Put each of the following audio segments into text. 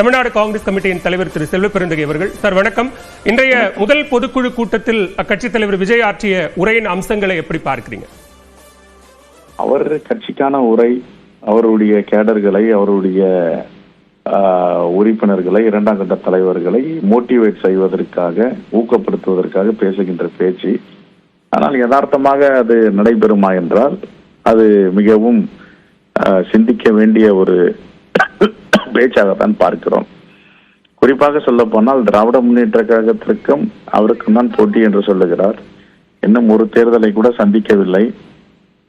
தமிழ்நாடு காங்கிரஸ் கமிட்டியின் தலைவர் திரு செல்வ பெருந்தகை அவர்கள். சார் வணக்கம். இன்றைய முதல் பொதுக்குழு கூட்டத்தில் அக்கட்சித் தலைவர் விஜய் ஆற்றிய உரையின் அம்சங்களை எப்படி பார்க்கிறீங்க? அவர் கட்சிக்கான உரை அவருடைய கேடர்களை அவருடைய ஆஹ், உறுப்பினர்களை இரண்டாம் கட்ட தலைவர்களை மோட்டிவேட் செய்வதற்காக ஊக்கப்படுத்துவதற்காக பேசுகின்ற பேச்சு. ஆனால் யதார்த்தமாக அது நடைபெறுமா என்றால் அது மிகவும் ஆஹ், சிந்திக்க வேண்டிய ஒரு பேச்சாகத்தான் பார்க்கிறோம். குறிப்பாக சொல்ல போனால் திராவிட முன்னேற்ற கழகத்திற்கும் அவருக்கும் தான் போட்டி என்று சொல்லுகிறார். இன்னும் ஒரு தேர்தலை கூட சந்திக்கவில்லை.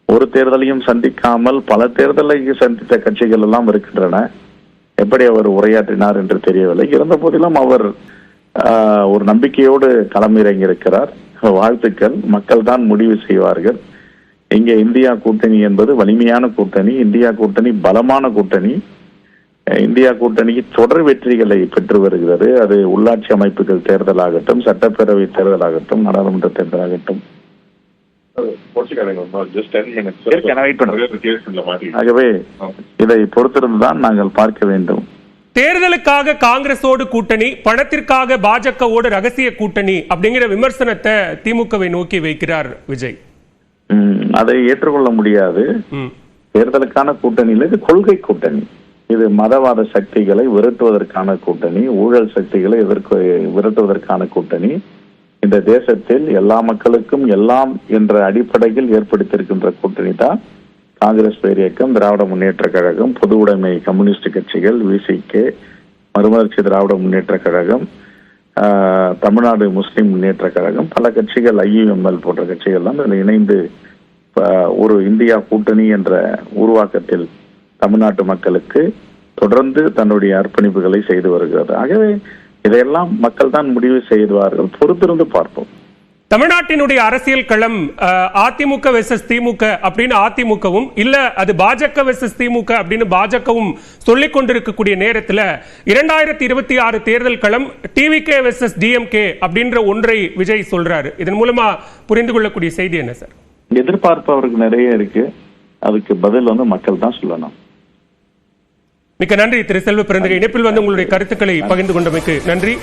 ஒரு தேர்தலையும் சந்திக்காமல் பல தேர்தலை சந்தித்த கட்சிகள் எல்லாம் இருக்கின்றன. எப்படி அவர் உரையாற்றினார் என்று தெரியவில்லை. இருந்த போதிலும் அவர் ஆஹ், ஒரு நம்பிக்கையோடு களமிறங்கி இருக்கிறார் வாழ்த்துக்கள். மக்கள் தான் முடிவு செய்வார்கள். இங்கே இந்தியா கூட்டணி என்பது வலிமையான கூட்டணி இந்தியா கூட்டணி பலமான கூட்டணி. இந்தியா கூட்டணி தொடர் வெற்றிகளை பெற்று வருகிறது. அது உள்ளாட்சி அமைப்புகள் தேர்தலாகட்டும் சட்டப்பேரவை தேர்தலாகட்டும் நாடாளுமன்ற தேர்தலாகட்டும். ஆகவே இதை பொறுத்திருந்துதான் நாங்கள் பார்க்க வேண்டும். தேர்தலுக்காக காங்கிரஸோடு கூட்டணி பணத்திற்காக பாஜகவோடு ரகசிய கூட்டணி அப்படிங்கிற விமர்சனத்தை திமுகவை நோக்கி வைக்கிறார் விஜய். அதை ஏற்றுக்கொள்ள முடியாது. தேர்தலுக்கான கூட்டணியில் இது கொள்கை கூட்டணி. இது மதவாத சக்திகளை விரட்டுவதற்கான கூட்டணி ஊழல் சக்திகளை எதிர்க்கு விரட்டுவதற்கான கூட்டணி. இந்த தேசத்தில் எல்லா மக்களுக்கும் எல்லாம் என்ற அடிப்படையில் ஏற்படுத்தியிருக்கின்ற கூட்டணி தான் காங்கிரஸ் பேரியக்கம் திராவிட முன்னேற்ற கழகம் பொது உடைமை கம்யூனிஸ்ட் கட்சிகள் விசிகே மறுமலர்ச்சி திராவிட முன்னேற்ற கழகம் தமிழ்நாடு முஸ்லிம் முன்னேற்ற கழகம் பல கட்சிகள் ஐயுஎம்எல் போன்ற கட்சிகள் எல்லாம் இதில் இணைந்து ஒரு இந்தியா கூட்டணி என்ற உருவாக்கத்தில் தமிழ்நாட்டு மக்களுக்கு தொடர்ந்து தன்னுடைய அர்ப்பணிப்புகளை செய்து வருகிறது. ஆகவே இதையெல்லாம் மக்கள் தான் முடிவு செய்வார்கள் பொறுத்திருந்து பார்ப்போம். தமிழ்நாட்டினுடைய அரசியல் களம் அதிமுக வெர்சஸ் திமுக அப்படின்னு அதிமுகவும் இல்ல அது பாஜக வெர்சஸ் திமுக அப்படின்னு பாஜகவும் சொல்லிக் கொண்டிருக்கக்கூடிய நேரத்துல இரண்டாயிரத்தி இருபத்தி ஆறு தேர்தல் களம் டிவிகே வெர்சஸ் டிஎம்கே அப்படின்ற ஒன்றை விஜய் சொல்றாரு. இதன் மூலமா புரிந்து கொள்ளக்கூடிய செய்தி என்ன சார்? எதிர்பார்ப்பு அவருக்கு நிறைய இருக்கு. அதுக்கு பதில் வந்து மக்கள் தான் சொல்லணும். மிக்க நன்றி திரு செல்வ பிறந்தகை. இணைப்பில் வந்து உங்களுடைய கருத்துக்களை பகிர்ந்து கொண்டமைக்கு நன்றி.